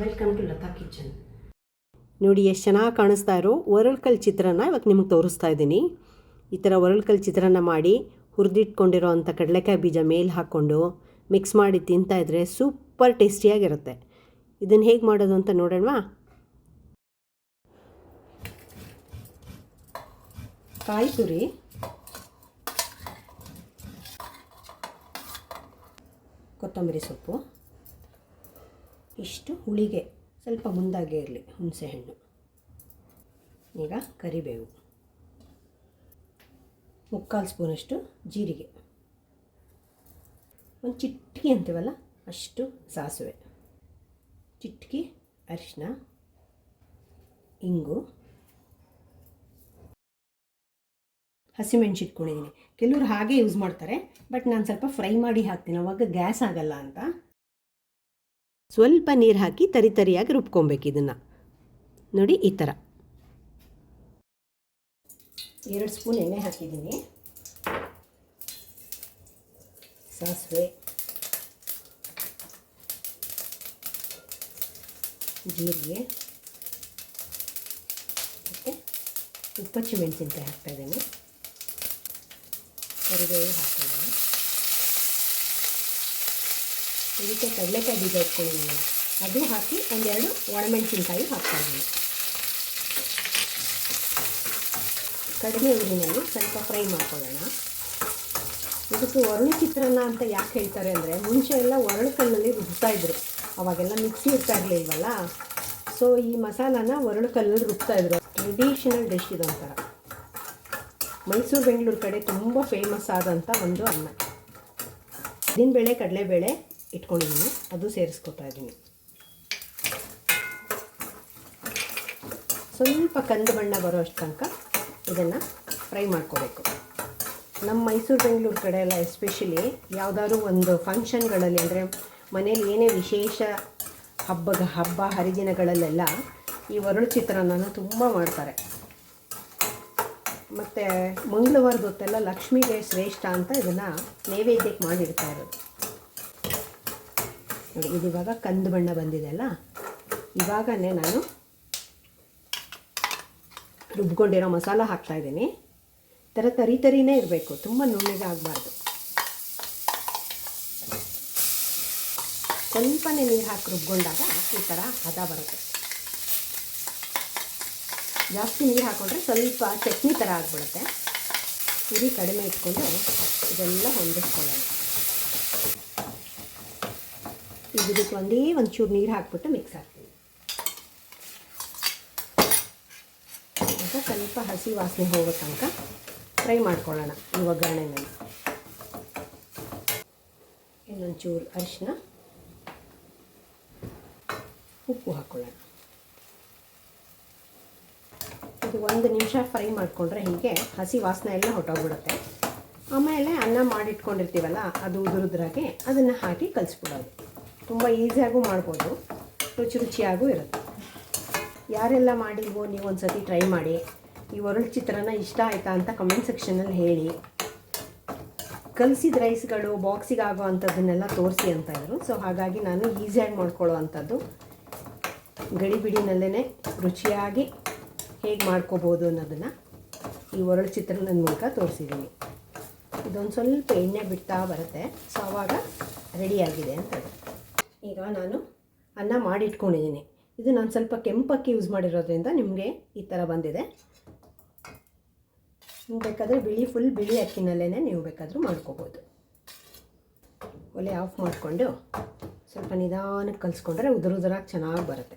Welcome to Lata kitchen ನೋಡಿ, ಎಷ್ಟು ಚೆನ್ನಾಗಿ ಕಾಣಿಸ್ತಾ ಇರೋ ಒರಳ್ಕಲ್ ಚಿತ್ರನ ಇವಾಗ ನಿಮಗೆ ತೋರಿಸ್ತಾ ಇದ್ದೀನಿ. ಈ ಥರ ಒರಳ್ಕಲ್ ಚಿತ್ರಾನ್ನ ಮಾಡಿ ಹುರಿದಿಟ್ಕೊಂಡಿರೋ ಅಂಥ ಕಡಲೆಕಾಯಿ ಬೀಜ ಮೇಲೆ ಹಾಕ್ಕೊಂಡು ಮಿಕ್ಸ್ ಮಾಡಿ ತಿಂತಾ ಇದ್ರೆ ಸೂಪರ್ ಟೇಸ್ಟಿಯಾಗಿರುತ್ತೆ ಇದನ್ನು ಹೇಗೆ ಮಾಡೋದು ಅಂತ ನೋಡೋಣವಾ? ಕಾಯಿ ತುರಿ. ಕೊತ್ತಂಬರಿ ಸೊಪ್ಪು. ಇಷ್ಟು ಹುಳಿಗೆ ಸ್ವಲ್ಪ ಮುಂದಾಗೆ ಇರಲಿ ಹುಣಸೆಹಣ್ಣು ಈಗ ಕರಿಬೇವು. ಮುಕ್ಕಾಲು ಸ್ಪೂನಷ್ಟು ಜೀರಿಗೆ. ಒಂದು ಚಿಟ್ಕಿ ಅಂತೀವಲ್ಲ, ಅಷ್ಟು ಸಾಸಿವೆ. ಚಿಟ್ಕಿ ಅರಿಶಿನ ಇಂಗು. ಹಸಿಮೆಣ್ಸಿಟ್ಕೊಂಡಿದ್ದೀನಿ ಕೆಲವರು ಹಾಗೆ ಯೂಸ್ ಮಾಡ್ತಾರೆ ಬಟ್ ನಾನು ಸ್ವಲ್ಪ ಫ್ರೈ ಮಾಡಿ ಹಾಕ್ತೀನಿ. ಅವಾಗ ಗ್ಯಾಸ್ ಆಗಲ್ಲ ಅಂತ. ಸ್ವಲ್ಪ ನೀರು ಹಾಕಿ ತರಿ ತರಿಯಾಗಿ ರುಬ್ಕೊಬೇಕು ಇದನ್ನು. ನೋಡಿ ಈ ಥರ ಎರಡು ಸ್ಪೂನ್ ಎಣ್ಣೆ ಹಾಕಿದ್ದೀನಿ. ಸಾಸಿವೆ. ಜೀರಿಗೆ. ಮತ್ತು ಉಪ್ಪಚ್ಚಿ ಮೆಣಸಿನ್ಕಾಯಿ ಹಾಕ್ತಾಯಿದ್ದೀನಿ ಕರಿಬೇವು ಹಾಕ್ಕೊಳ್ಳೋಣ ಇದಕ್ಕೆ ಕಡಲೆಕಾಯಿ ಬೀಜ ಇಟ್ಕೊಂಡಿದ್ದೀನಿ ಅದು ಹಾಕಿ ಒಂದೆರಡು ಒಣಮೆಣಸಿನ್ಕಾಯಿ ಹಾಕ್ತಾಯಿದ್ದೀನಿ ಕಡಿಮೆ ಊರಿನಲ್ಲಿ ಸ್ವಲ್ಪ ಫ್ರೈ ಮಾಡ್ಕೊಳ್ಳೋಣ. ಇದಕ್ಕೆ ಒರಳು ಚಿತ್ರಾನ್ನ ಅಂತ ಯಾಕೆ ಹೇಳ್ತಾರೆ ಅಂದರೆ, ಮುಂಚೆ ಎಲ್ಲ ಒರಳು ಕಲ್ಲಲ್ಲಿ ರುಬ್ತಾ ಇದ್ರು. ಅವಾಗೆಲ್ಲ ಮಿಕ್ಸಿ ಇರ್ತಾ ಇರಲಿಲ್ವಲ್ಲ? ಸೊ ಈ ಮಸಾಲಾನ ಒರಳು ಕಲ್ಲಲ್ಲಿ ರುಬ್ತಾ ಇದ್ರು. ಟ್ರೆಡಿಷನಲ್ ಡಿಶ್ ಇದು ಒಂಥರ ಮೈಸೂರು ಬೆಂಗಳೂರು ಕಡೆ ತುಂಬ ಫೇಮಸ್ ಆದಂಥ ಒಂದು ಅನ್ನ. ಉದ್ದಿನಬೇಳೆ ಕಡಲೆಬೇಳೆ ಇಟ್ಕೊಂಡಿದ್ದೀನಿ. ಅದು ಸೇರಿಸ್ಕೊತಾ ಇದ್ದೀನಿ. ಸ್ವಲ್ಪ ಕಂದು ಬಣ್ಣ ಬರೋ ಅಷ್ಟು ತನಕ ಇದನ್ನು ಫ್ರೈ ಮಾಡ್ಕೋಬೇಕು. ನಮ್ಮ ಮೈಸೂರು, ಬೆಂಗಳೂರು ಕಡೆ ಎಲ್ಲ ಎಸ್ಪೆಷಲಿ ಯಾವುದಾದ್ರು ಒಂದು ಫಂಕ್ಷನ್ಗಳಲ್ಲಿ ಅಂದರೆ ಮನೇಲಿ ಏನೇ ವಿಶೇಷ ಹಬ್ಬ ಹಬ್ಬ ಹರಿದಿನಗಳಲ್ಲೆಲ್ಲ ಈ ಒರಳು ಚಿತ್ರಾನ್ನ ತುಂಬ ಮಾಡ್ತಾರೆ. ಮತ್ತು ಮಂಗಳವಾರದ ಹೊತ್ತೆಲ್ಲ ಲಕ್ಷ್ಮಿಗೆ ಶ್ರೇಷ್ಠ ಅಂತ ಇದನ್ನು ನೈವೇದ್ಯಕ್ಕೆ ಮಾಡಿಡ್ತಾ ಇರೋದು. ನೋಡಿ ಇದು ಇವಾಗ ಕಂದು ಬಣ್ಣ ಬಂದಿದೆ ಅಲ್ಲ? ಇವಾಗನೇ ನಾನು ರುಬ್ಕೊಂಡಿರೋ ಮಸಾಲ ಹಾಕ್ತಾಯಿದ್ದೀನಿ ಥರ ತರಿ ತರಿನೇ ಇರಬೇಕು, ತುಂಬ ನುಣ್ಣಗೆ ಆಗಬಾರ್ದು. ಸ್ವಲ್ಪನೇ ನೀರು ಹಾಕಿ ರುಬ್ಕೊಂಡಾಗ ಈ ಥರ ಹದ ಬರುತ್ತೆ. ಜಾಸ್ತಿ ನೀರು ಹಾಕೊಂಡ್ರೆ ಸ್ವಲ್ಪ ಚಟ್ನಿ ಥರ ಆಗಿಬಿಡುತ್ತೆ. ಉರಿ ಕಡಿಮೆ ಇಟ್ಕೊಂಡು ಇದೆಲ್ಲ ಹೊಂದಿಸ್ಕೊಳ್ಳೋಣ ಈಗ ಇದಕ್ಕೆ ಒಂದೇ ಒಂಚೂರು ನೀರು ಹಾಕ್ಬಿಟ್ಟು ಮಿಕ್ಸ್ ಹಾಕ್ತೀನಿ. ಸ್ವಲ್ಪ ಹಸಿ ವಾಸನೆ ಹೋಗೋ ತನಕ ಫ್ರೈ ಮಾಡ್ಕೊಳ್ಳೋಣ ಈ ಒಗ್ಗರಣೆನಲ್ಲಿ ಇನ್ನೊಂಚೂರು ಅರಿಶಿನ ಉಪ್ಪು ಹಾಕ್ಕೊಳ್ಳೋಣ ಇದು ಒಂದು ನಿಮಿಷ ಫ್ರೈ ಮಾಡಿಕೊಂಡ್ರೆ ಹೀಗೆ ಹಸಿ ವಾಸನೆ ಎಲ್ಲ ಹೊಟ್ಟೋಗ್ಬಿಡುತ್ತೆ ಆಮೇಲೆ ಅನ್ನ ಮಾಡಿಟ್ಕೊಂಡಿರ್ತೀವಲ್ಲ ಅದು ಉದುರುದ್ರಾಗೆ ಅದನ್ನು ಹಾಕಿ ಕಲಿಸ್ಬಿಡೋದು. ತುಂಬ ಈಸಿಯಾಗೂ ಮಾಡ್ಬೋದು. ರುಚಿ ರುಚಿಯಾಗೂ ಇರುತ್ತೆ. ಯಾರೆಲ್ಲ ಮಾಡಿಲ್ವೋ ನೀವು ಒಂದು ಸತಿ ಟ್ರೈ ಮಾಡಿ. ಈ ಒರಳು ಚಿತ್ರನ ಇಷ್ಟ ಆಯಿತಾ ಅಂತ ಕಮೆಂಟ್ ಸೆಕ್ಷನಲ್ಲಿ ಹೇಳಿ. ಕಲಸಿದ ರೈಸ್ಗಳು ಬಾಕ್ಸಿಗೆ ಆಗೋ ಅಂಥದ್ದನ್ನೆಲ್ಲ ತೋರಿಸಿ ಅಂತ ಇದ್ರು. ಸೊ ಹಾಗಾಗಿ ನಾನು ಈಸಿಯಾಗಿ ಮಾಡ್ಕೊಳ್ಳೋ ಅಂಥದ್ದು. ಗಡಿಬಿಡಿನಲ್ಲೇ ರುಚಿಯಾಗಿ ಹೇಗೆ ಮಾಡ್ಕೋಬೋದು ಅನ್ನೋದನ್ನು ಈ ಒರಳು ಚಿತ್ರದ ಮೂಲಕ ತೋರಿಸಿದ್ದೀನಿ ಇದೊಂದು ಸ್ವಲ್ಪ ಎಣ್ಣೆ ಬಿಡ್ತಾ ಬರುತ್ತೆ. ಸೊ ಅವಾಗ ರೆಡಿಯಾಗಿದೆ ಅಂತ ಈಗ ನಾನು ಅನ್ನ ಮಾಡಿಟ್ಕೊಂಡಿದ್ದೀನಿ. ಇದು ನಾನು ಸ್ವಲ್ಪ ಕೆಂಪಕ್ಕಿ ಯೂಸ್ ಮಾಡಿರೋದ್ರಿಂದ ನಿಮಗೆ ಈ ಥರ ಬಂದಿದೆ. ನೀವು ಬೇಕಾದರೆ ಬಿಳಿ ಫುಲ್ ಬಿಳಿ ಅಕ್ಕಿನಲ್ಲೇ ನೀವು ಬೇಕಾದರೂ ಮಾಡ್ಕೋಬೋದು. ಒಲೆ ಆಫ್ ಮಾಡಿಕೊಂಡು ಸ್ವಲ್ಪ ನಿಧಾನಕ್ಕೆ ಕಲಿಸ್ಕೊಂಡ್ರೆ ಉದುರು ಉದುರಾಗಿ ಚೆನ್ನಾಗಿ ಬರುತ್ತೆ.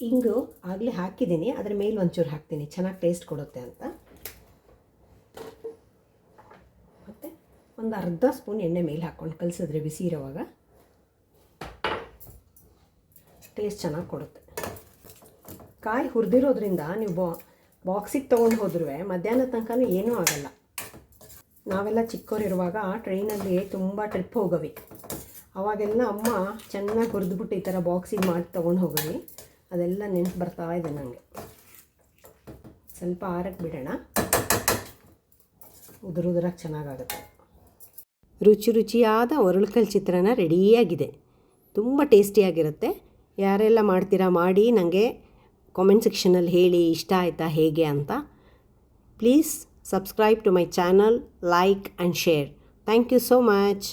ಇಂಗು ಆಗಲೇ ಹಾಕಿದ್ದೀನಿ, ಅದ್ರ ಮೇಲೆ ಒಂಚೂರು ಹಾಕ್ತೀನಿ. ಚೆನ್ನಾಗಿ ಟೇಸ್ಟ್ ಕೊಡುತ್ತೆ ಅಂತ. ಮತ್ತು ಒಂದು ಅರ್ಧ ಸ್ಪೂನ್ ಎಣ್ಣೆ ಮೇಲೆ ಹಾಕ್ಕೊಂಡು ಕಲಿಸಿದ್ರೆ ಬಿಸಿ ಇರೋವಾಗ ಟೇಸ್ಟ್ ಚೆನ್ನಾಗಿ ಕೊಡುತ್ತೆ. ಕಾಯಿ ಹುರಿದಿರೋದ್ರಿಂದ ನೀವು ಬಾ ಬಾಕ್ಸಿಗೆ ತೊಗೊಂಡು ಹೋದ್ರೂ ಮಧ್ಯಾಹ್ನ ತನಕನೂ ಏನೂ ಆಗಲ್ಲ. ನಾವೆಲ್ಲ ಚಿಕ್ಕವರಿರುವಾಗ ಟ್ರೈನಲ್ಲಿ ತುಂಬ ಟ್ರಿಪ್ ಹೋಗವಿ. ಅವಾಗೆಲ್ಲ ಅಮ್ಮ ಚೆನ್ನಾಗಿ ಹುರಿದ್ಬಿಟ್ಟು ಈ ಥರ ಬಾಕ್ಸಿಗೆ ಮಾಡಿ ತೊಗೊಂಡು ಹೋಗವಿ. ಅದೆಲ್ಲ ನೆನ್ಪು ಬರ್ತಾ ಇದೆ ನನಗೆ ಸ್ವಲ್ಪ ಆರಕ್ಕೆ ಬಿಡೋಣ. ಉದುರು ಉದುರಾಗಿ ಚೆನ್ನಾಗಾಗುತ್ತೆ. ರುಚಿ ರುಚಿಯಾದ ಒರಳುಕಲ್ ಚಿತ್ರಾನ್ನ ರೆಡಿಯಾಗಿದೆ ತುಂಬ ಟೇಸ್ಟಿಯಾಗಿರುತ್ತೆ ಯಾರೆಲ್ಲ ಮಾಡ್ತೀರಾ ಮಾಡಿ ನನಗೆ ಕಾಮೆಂಟ್ ಸೆಕ್ಷನಲ್ಲಿ ಹೇಳಿ ಇಷ್ಟ ಆಯಿತಾ ಹೇಗೆ ಅಂತ. Please subscribe to my channel like and share thank you so much